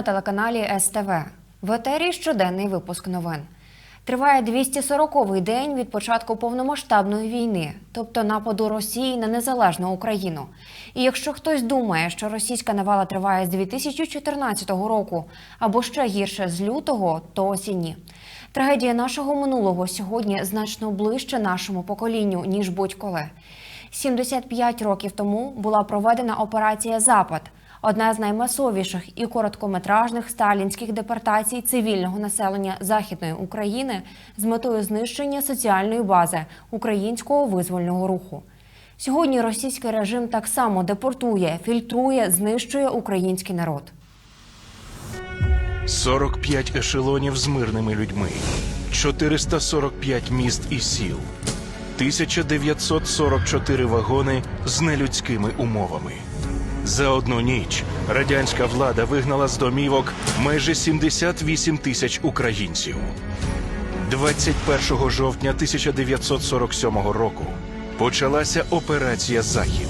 На телеканалі СТВ. В етері щоденний випуск новин. Триває 240-й день від початку повномасштабної війни, тобто нападу Росії на незалежну Україну. І якщо хтось думає, що російська навала триває з 2014 року або ще гірше з лютого, то осінні. Трагедія нашого минулого сьогодні значно ближче нашому поколінню ніж будь-коли. 75 років тому була проведена операція Запад. Одна з наймасовіших і короткометражних сталінських депортацій цивільного населення Західної України з метою знищення соціальної бази українського визвольного руху. Сьогодні російський режим так само депортує, фільтрує, знищує український народ. 45 ешелонів з мирними людьми, 445 міст і сіл, 1944 вагони з нелюдськими умовами. За одну ніч радянська влада вигнала з домівок майже 78 тисяч українців. 21 жовтня 1947 року почалася операція Захід.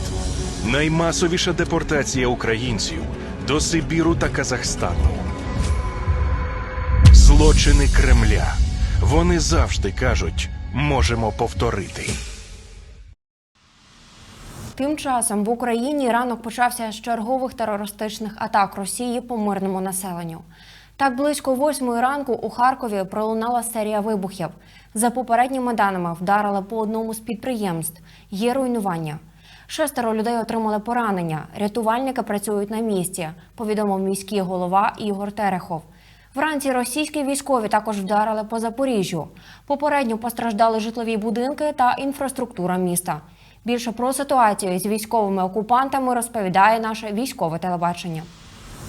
Наймасовіша депортація українців до Сибіру та Казахстану. Злочини Кремля. Вони завжди кажуть, можемо повторити. Тим часом в Україні ранок почався з чергових терористичних атак Росії по мирному населенню. Так близько восьмої ранку у Харкові пролунала серія вибухів. За попередніми даними вдарили по одному з підприємств. Є руйнування. Шестеро людей отримали поранення. Рятувальники працюють на місці, повідомив міський голова Ігор Терехов. Вранці російські військові також вдарили по Запоріжжю. Попередньо постраждали житлові будинки та інфраструктура міста. Більше про ситуацію з військовими окупантами розповідає наше військове телебачення.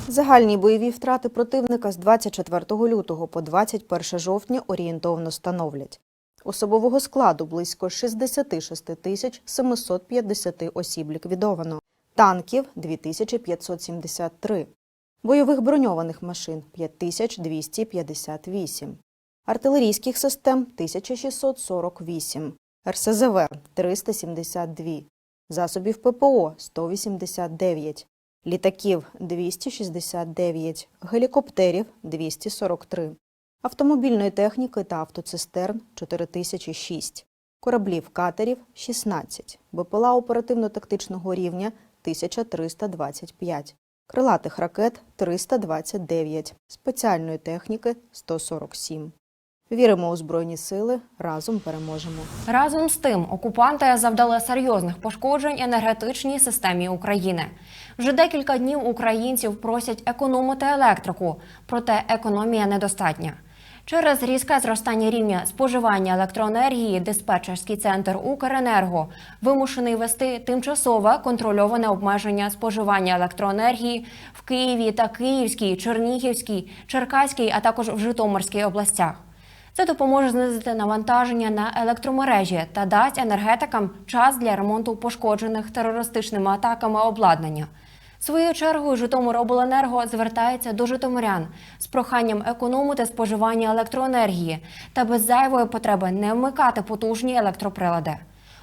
Загальні бойові втрати противника з 24 лютого по 21 жовтня орієнтовно становлять. Особового складу близько 66 тисяч 750 осіб ліквідовано, танків 2573, бойових броньованих машин 5258, артилерійських систем 1648, РСЗВ 372, засобів ППО 189, літаків 269, гелікоптерів 243, автомобільної техніки та автоцистерн 4006, кораблів катерів 16, БПЛА оперативно-тактичного рівня 1325, крилатих ракет 329, спеціальної техніки 147. Віримо у Збройні сили, разом переможемо. Разом з тим, окупанти завдали серйозних пошкоджень енергетичній системі України. Вже декілька днів українців просять економити електрику, проте економія недостатня. Через різке зростання рівня споживання електроенергії диспетчерський центр Укренерго вимушений вести тимчасове контрольоване обмеження споживання електроенергії в Києві та Київській, Чернігівській, Черкаській, а також в Житомирській областях. Це допоможе знизити навантаження на електромережі та дасть енергетикам час для ремонту пошкоджених терористичними атаками обладнання. Своєю чергою Житомиробленерго звертається до житомирян з проханням економити споживання електроенергії та без зайвої потреби не вмикати потужні електроприлади.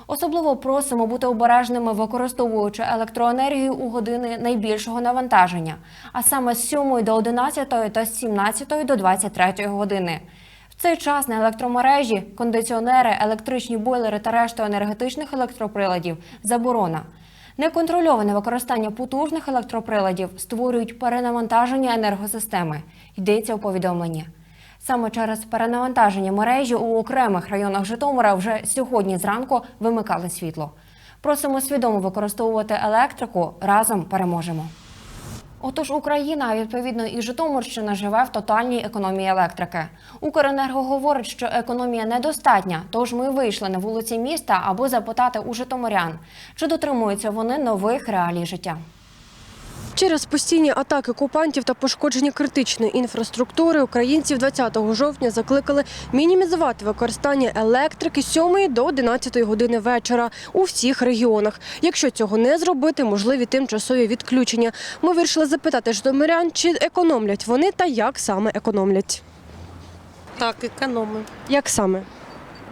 Особливо просимо бути обережними, використовуючи електроенергію у години найбільшого навантаження, а саме з 7 до 11 та з 17 до 23 години. Цей час на електромережі, кондиціонери, електричні бойлери та решту енергетичних електроприладів заборона. Неконтрольоване використання потужних електроприладів створюють перенавантаження енергосистеми. Йдеться у повідомленні. Саме через перенавантаження мережі у окремих районах Житомира вже сьогодні зранку вимикали світло. Просимо свідомо використовувати електрику. Разом переможемо. Отож, Україна, а відповідно і Житомирщина живе в тотальній економії електрики. Укренерго говорить, що економія недостатня, тож ми вийшли на вулиці міста, аби запитати у житомирян, чи дотримуються вони нових реалій життя. Через постійні атаки окупантів та пошкодження критичної інфраструктури українців 20 жовтня закликали мінімізувати використання електрики з 7 до 11 години вечора у всіх регіонах. Якщо цього не зробити, можливі тимчасові відключення. Ми вирішили запитати житомирян, чи економлять вони та як саме економлять. Так, экономим. Як саме?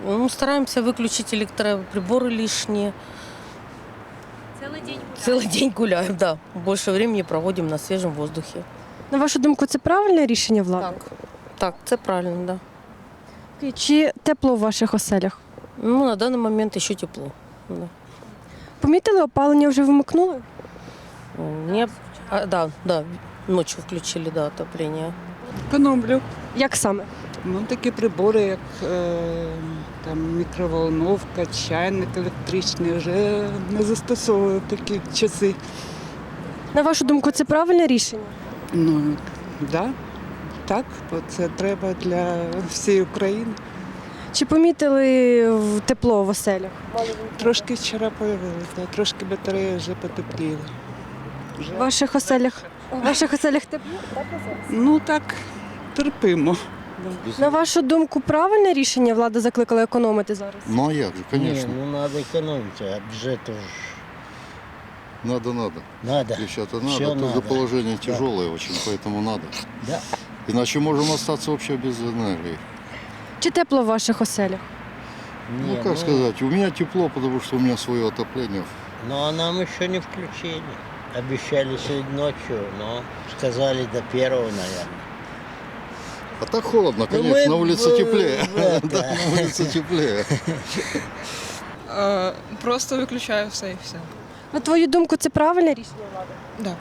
Ну, стараемся выключить электроприборы лишние. Целый день Целый день гуляем, да. Больше времени проводим на свежем воздухе. На вашу думку, це правильне рішення влади? Так. Так, це правильно, да. І Чи тепло в ваших оселях? Ну, на даний момент ще тепло. Да. Помітили, опалення вже вимикнули? Не, а, да, да, ночью включили, да, отопление. Економлю. Як саме? Ну, такі прибори, як е, там, мікроволновка, чайник електричний, вже не застосовую такі часи. На вашу думку, це правильне рішення? Ну, да, так, бо це треба для всієї України. Чи помітили тепло в оселях? Трошки вчора появилися, трошки батареї вже потепліли. Вже, В ваших оселях? В ваших оселях тепло? ну так, терпимо. На вашу думку, правильне рішення влада закликала економити зараз? Ну а як же, конечно. Не, ну надо экономить, а бюджет уж Надо, надо. надо. Девчата, Всё надо. Тут надо. положение Да. тяжелое очень, поэтому надо. Да. Иначе можем остаться вообще без энергии. Чи тепло в ваших оселях? Не, ну, как сказать, у меня тепло, потому что у меня свое отопление. Ну а нам еще не включили. Обещали сегодня ночью, но сказали до первого, наверное. А так холодно, конечно, мы на улице теплее. Да, на улице теплее. Е, Просто виключаю все і все. На твою думку, це правильне рішення влади?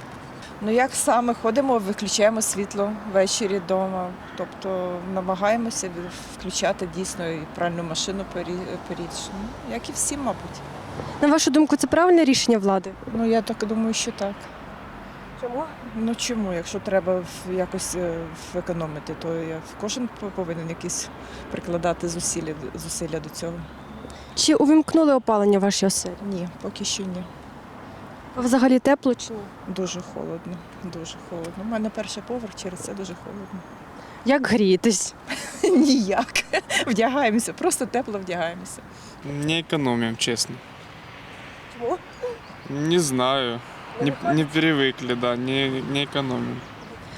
Ну як саме ходимо, виключаємо світло ввечері вдома. Тобто намагаємося включати дійсно і пральну машину порі- порічну. Як і всі, мабуть. На вашу думку, це правильне рішення влади? Ну я так думаю, що так. Чому? Ну чому, якщо треба якось е, економити, то я кожен повинен якісь прикладати зусилля, зусилля до цього. Чи увімкнули опалення в вашій оселі? Ні, поки що ні. А Взагалі тепло чи ні? Дуже холодно. Дуже холодно. У мене перший поверх, через це дуже холодно. Як грієтесь? Ніяк. Вдягаємося, просто тепло вдягаємося. Не экономим, честно. Чего? Не знаю. Не, не привыкли, да, не, не экономим.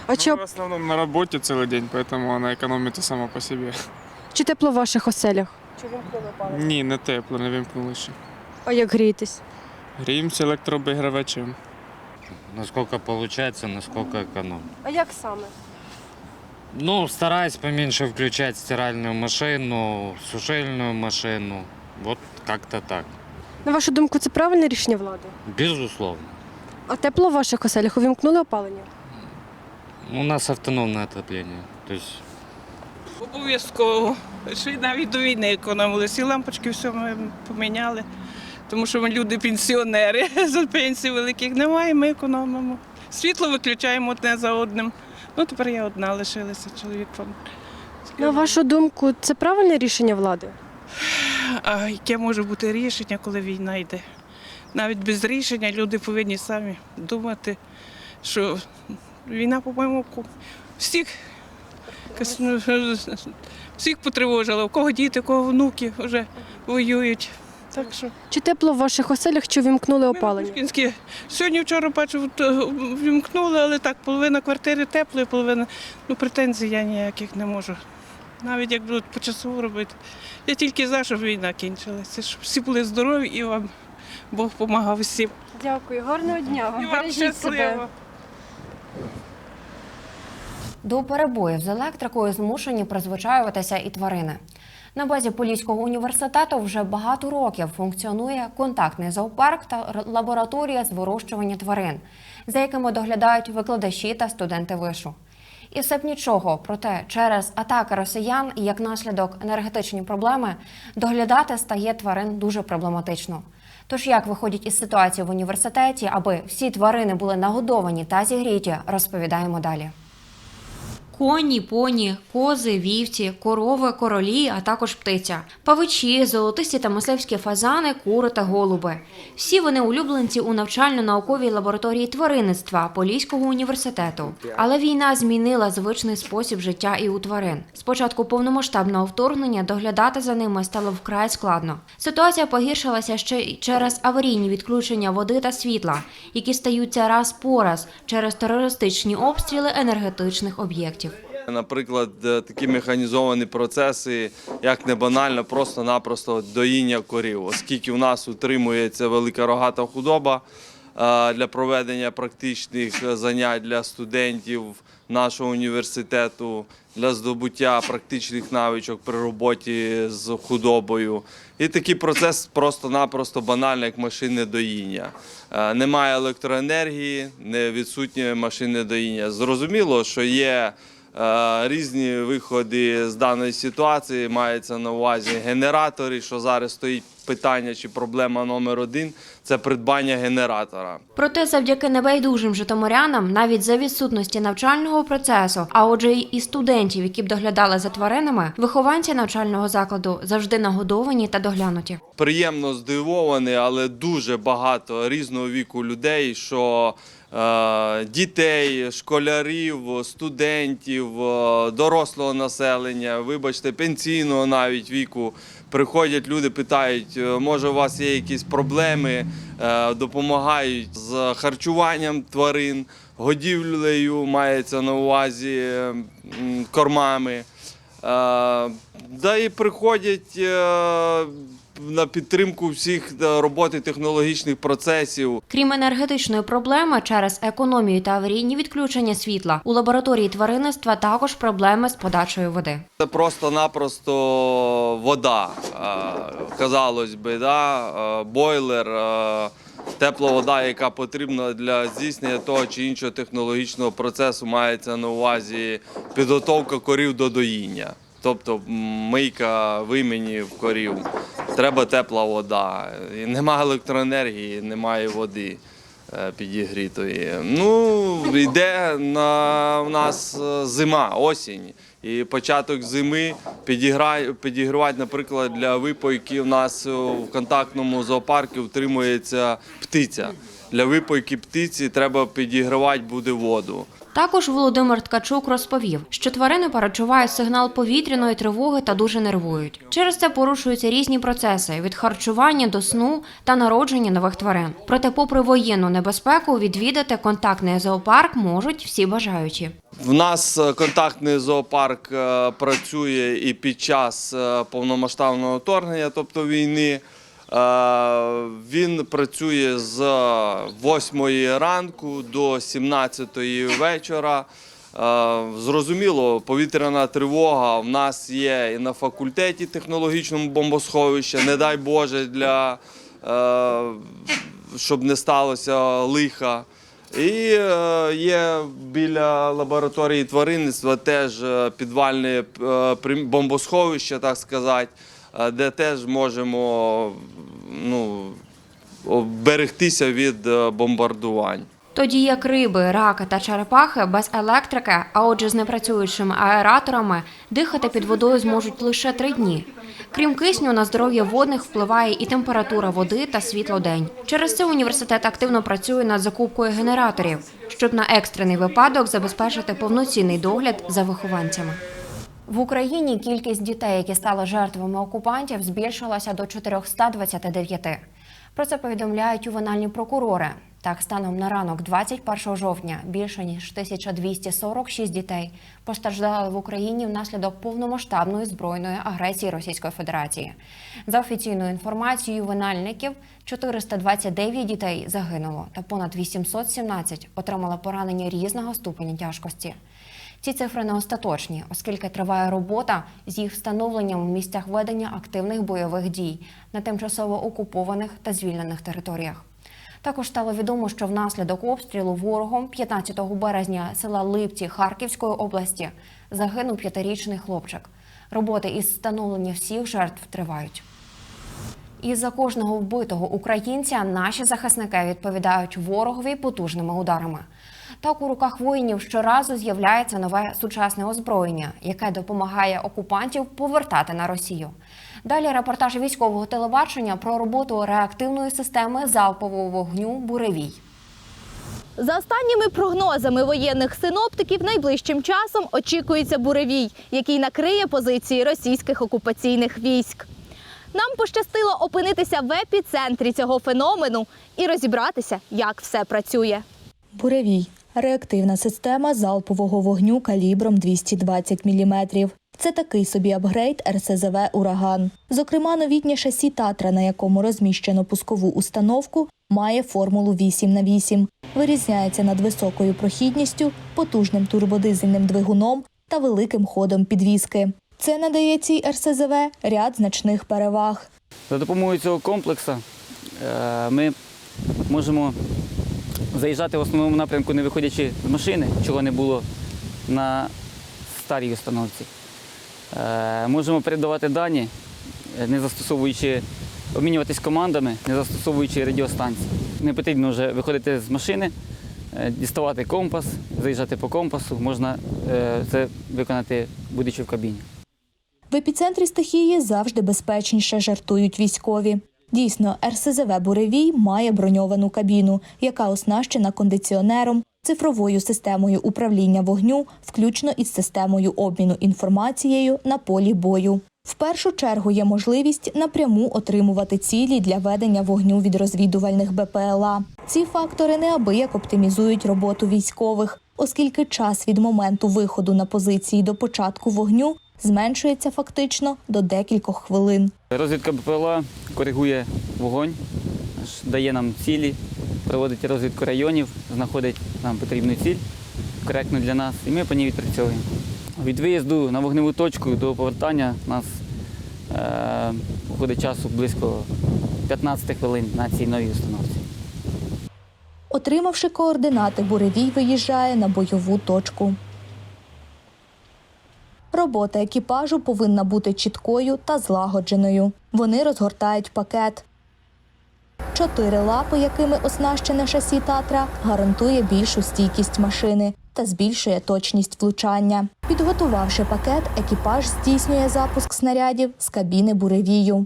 А Ну, чи, в основном на работе целый день, поэтому она экономит и сама по себе. чи тепло в ваших оселях? Ні, не тепло, не вимкнули ще. А як грієтесь? Гріємося електрообігрівачем. Насколько получается, насколько эконом. А як саме? Ну, стараюсь поменьше включать стиральную машину, сушильную машину. Вот как-то так. На вашу думку, це правильне рішення влади? Безусловно. А тепло в ваших оселях увімкнули опалення? У нас автономное отопление. То есть Обов'язково. Ще й навіть до війни економили. Всі лампочки все ми поміняли. Тому що ми люди пенсіонери, за пенсій великих немає, ми економимо. Світло виключаємо одне за одним. Ну, тепер я одна лишилася, чоловік вам. На вашу думку, це правильне рішення влади? А яке може бути рішення, коли війна йде? Навіть без рішення люди повинні самі думати, що війна, по-моєму, всіх, всіх потривожила. У кого діти, у кого внуки вже воюють. Так що Чи тепло в ваших оселях, чи увімкнули ми опалення? Сьогодні вчора бачу, е, вімкнули, але так, половина квартири теплої, половина ну, претензій я ніяких не можу. Навіть як будуть почасово робити. Я тільки за, щоб війна кінчилася, щоб всі були здорові і вам Бог допомагав всім. Дякую, гарного дня. І вам щасливо. До перебоїв з електрикою змушені призвичаюватися і тварини. На базі Поліського університету вже багато років функціонує контактний зоопарк та лабораторія з вирощування тварин, за якими доглядають викладачі та студенти вишу. І все б нічого, проте через атаки росіян і як наслідок енергетичні проблеми доглядати стає тварин дуже проблематично. Тож як виходять із ситуації в університеті, аби всі тварини були нагодовані та зігріті, розповідаємо далі. Коні, поні, кози, вівці, корови, королі, а також птиця, павичі, золотисті та мисливські фазани, кури та голуби. Всі вони улюбленці у навчально-науковій лабораторії тваринництва Поліського університету. Але війна змінила звичний спосіб життя і у тварин. Спочатку повномасштабного вторгнення доглядати за ними стало вкрай складно. Ситуація погіршилася ще й через аварійні відключення води та світла, які стаються раз по раз через терористичні обстріли енергетичних об'єктів. Наприклад, е, такі механізовані процеси, як не банально, просто-напросто доїння корів, оскільки в нас утримується велика рогата худоба, е, для проведення практичних занять для студентів нашого університету, для здобуття практичних навичок при роботі з худобою. І такий процес просто-напросто банальний, як машинне доїння. Е, Немає електроенергії, не відсутнє машинне доїння. Зрозуміло, що є різні виходи з даної ситуації. Мається на увазі генератори, що зараз стоїть питання чи проблема номер один це придбання генератора. Проте, завдяки небайдужим житомирянам, навіть за відсутності навчального процесу, а отже, і студентів, які б доглядали за тваринами, вихованці навчального закладу завжди нагодовані та доглянуті. приємно здивований, але дуже багато різного віку людей, що е, дітей, школярів, студентів, е, дорослого населення, вибачте, пенсійного навіть віку. Приходять люди, питають, е, може у вас є якісь проблеми, е, допомагають з харчуванням тварин, годівлею мається на увазі е, кормами. Е, Да і приходять е, на підтримку всіх роботи технологічних процесів. Крім енергетичної проблеми через економію та аварійні відключення світла, у лабораторії тваринництва також проблеми з подачею води. Це просто-напросто вода. е, Казалось би, да? е, бойлер, е, тепла вода, яка потрібна для здійснення того чи іншого технологічного процесу, мається на увазі підготовка корів до доїння. Тобто мийка вимінів корів. Треба тепла вода. Немає електроенергії, немає води е, підігрітої. Ну, йде на у нас е, зима, осінь. І початок зими підігрівати, наприклад, для випойки у нас в контактному зоопарку втримується птиця. Для випойки птиці треба підігрівати буде воду. Також Володимир Ткачук розповів, що тварини перечувають сигнал повітряної тривоги та дуже нервують. Через це порушуються різні процеси від харчування до сну та народження нових тварин. Проте, попри воєнну небезпеку, відвідати контактний зоопарк можуть всі бажаючі. В нас е, контактний зоопарк е, працює і під час е, повномасштабного вторгнення, тобто війни. Е, Він працює з 8 ранку до 17 вечора. Е, Зрозуміло, повітряна тривога в нас є і на факультеті технологічному бомбосховища. Не дай Боже, для, е, щоб не сталося лиха. І є біля лабораторії тваринництва теж підвальне бомбосховище, так сказати, де теж можемо ну, берегтися від е, бомбардувань. Тоді як риби, раки та черепахи без електрики, а отже з непрацюючими аераторами, дихати під водою зможуть лише три дні. Крім кисню, на здоров'я водних впливає і температура води та світлодень. Через це університет активно працює над закупкою генераторів, щоб на екстрений випадок забезпечити повноцінний догляд за вихованцями. В Україні кількість дітей, які стали жертвами окупантів, збільшилася до 429. Про це повідомляють ювенальні прокурори. Так, станом на ранок 21 жовтня більше ніж 1246 дітей постраждали в Україні внаслідок повномасштабної збройної агресії Російської Федерації. За офіційною інформацією ювенальників, 429 дітей загинуло та понад 817 отримали поранення різного ступеня тяжкості. Ці цифри не остаточні, оскільки триває робота з їх встановленням у місцях ведення активних бойових дій на тимчасово окупованих та звільнених територіях. Також стало відомо, що внаслідок обстрілу ворогом 15 березня села Липці Харківської області загинув п'ятирічний хлопчик. Роботи із встановлення всіх жертв тривають. І за кожного вбитого українця наші захисники відповідають ворогові потужними ударами. Так у руках воїнів щоразу з'являється нове сучасне озброєння, яке допомагає окупантів повертати на Росію. Далі репортаж військового телебачення про роботу реактивної системи залпового вогню Буревій. За останніми прогнозами воєнних синоптиків, найближчим часом очікується буревій, який накриє позиції російських окупаційних військ. Нам пощастило опинитися в епіцентрі цього феномену і розібратися, як все працює. Буревій реактивна система залпового вогню калібром 220 мм. Це такий собі апгрейд РСЗВ Ураган. Зокрема, новітнє шасі Татра, на якому розміщено пускову установку, має формулу 8 на 8 Вирізняється над високою прохідністю, потужним турбодизельним двигуном та великим ходом підвіски. Це надає цій РСЗВ ряд значних переваг. За допомогою цього комплексу е, ми можемо заїжджати в основному напрямку, не виходячи з машини, чого не було на старій установці. Е, Можемо передавати дані, е, не застосовуючи, обмінюватись командами, не застосовуючи радіостанції. Не потрібно вже виходити з машини, е, діставати компас, заїжджати по компасу. Можна це виконати, будучи в кабіні. В епіцентрі стихії завжди безпечніше жартують військові. Дійсно, РСЗВ Буревій має броньовану кабіну, яка оснащена кондиціонером, цифровою системою управління вогню, включно із системою обміну інформацією на полі бою. В першу чергу є можливість напряму отримувати цілі для ведення вогню від розвідувальних БПЛА. Ці фактори неабияк оптимізують роботу військових, оскільки час від моменту виходу на позиції до початку вогню зменшується фактично до декількох хвилин. Розвідка БПЛА коригує вогонь, дає нам цілі, проводить розвідку районів, знаходить нам потрібну ціль, коректну для нас, і ми по ній відпрацьовуємо. Від виїзду на вогневу точку до повертання у нас е, виходить часу близько 15 хвилин на цій новій установці. Отримавши координати, буревій виїжджає на бойову точку. Робота екіпажу повинна бути чіткою та злагодженою. Вони розгортають пакет. Чотири лапи, якими оснащене шасі Татра, гарантує більшу стійкість машини та збільшує точність влучання. Підготувавши пакет, екіпаж здійснює запуск снарядів з кабіни буревію.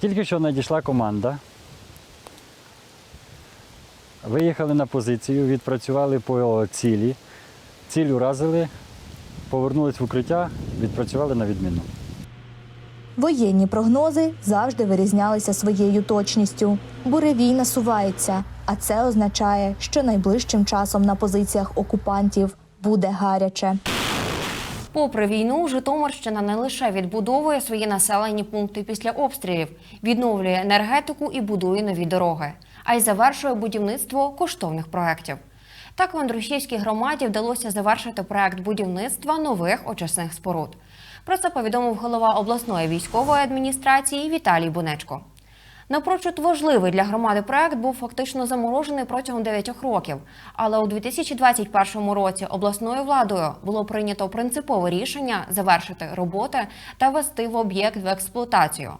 Тільки що надійшла команда. Виїхали на позицію, відпрацювали по цілі. Ціль уразили, повернулись в укриття, відпрацювали на відміну. Воєнні прогнози завжди вирізнялися своєю точністю. Буревій насувається, а це означає, що найближчим часом на позиціях окупантів буде гаряче. Попри війну, Житомирщина не лише відбудовує свої населені пункти після обстрілів, відновлює енергетику і будує нові дороги, а й завершує будівництво коштовних проєктів. Так в Андрушівській громаді вдалося завершити проект будівництва нових очисних споруд. Про це повідомив голова обласної військової адміністрації Віталій Бунечко. Напрочуд важливий для громади проект був фактично заморожений протягом 9 років. Але у 2021 році обласною владою було прийнято принципове рішення завершити роботи та ввести в об'єкт в експлуатацію.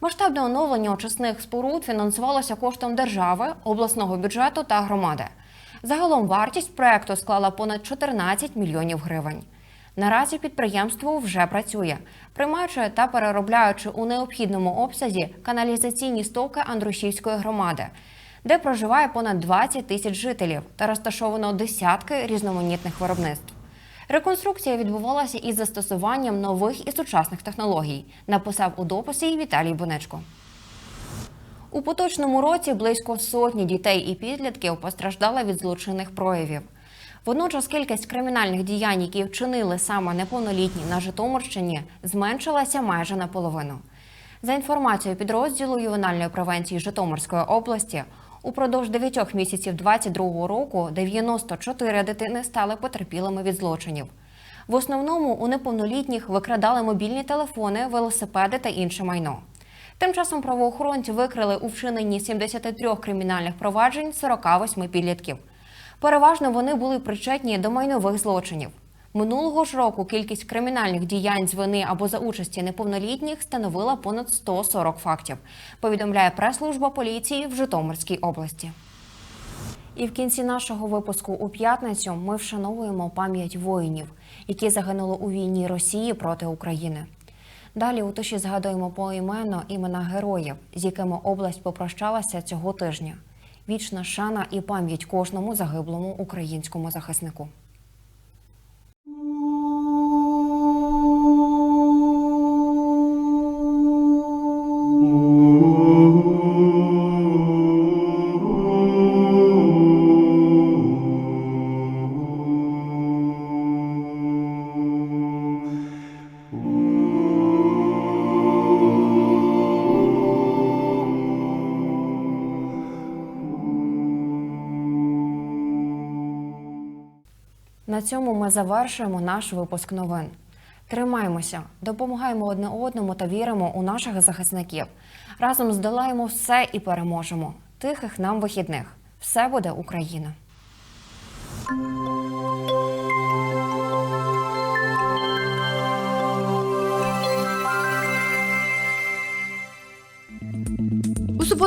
Масштабне оновлення очисних споруд фінансувалося коштом держави, обласного бюджету та громади. Загалом вартість проекту склала понад 14 мільйонів гривень. Наразі підприємство вже працює, приймаючи та переробляючи у необхідному обсязі каналізаційні стоки Андрушівської громади, де проживає понад 20 тисяч жителів та розташовано десятки різноманітних виробництв. Реконструкція відбувалася із застосуванням нових і сучасних технологій, написав у дописі Віталій Бонечко. У поточному році близько сотні дітей і підлітків постраждали від злочинних проявів. Водночас кількість кримінальних діянь, які вчинили саме неповнолітні на Житомирщині, зменшилася майже наполовину. За інформацією підрозділу ювенальної превенції Житомирської області, упродовж 9 місяців 2022 року 94 дитини стали потерпілими від злочинів. В основному у неповнолітніх викрадали мобільні телефони, велосипеди та інше майно. Тим часом правоохоронці викрили у вчиненні 73 кримінальних проваджень 48 підлітків. Переважно вони були причетні до майнових злочинів. Минулого ж року кількість кримінальних діянь з вини або за участі неповнолітніх становила понад 140 фактів, повідомляє прес-служба поліції в Житомирській області. І в кінці нашого випуску у п'ятницю ми вшановуємо пам'ять воїнів, які загинули у війні Росії проти України. Далі у тиші згадуємо поіменно імена героїв, з якими область попрощалася цього тижня. Вічна шана і пам'ять кожному загиблому українському захиснику. На цьому ми завершуємо наш випуск новин. Тримаємося, допомагаємо одне одному та віримо у наших захисників. Разом здолаємо все і переможемо. Тихих нам вихідних. Все буде Україна!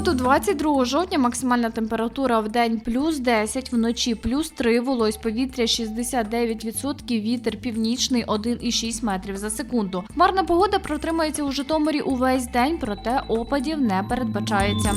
Суботу, 22 жовтня, максимальна температура в день плюс 10, вночі плюс 3, волось повітря 69%, вітер північний 1,6 метрів за секунду. Хмарна погода протримається у Житомирі увесь день, проте опадів не передбачається.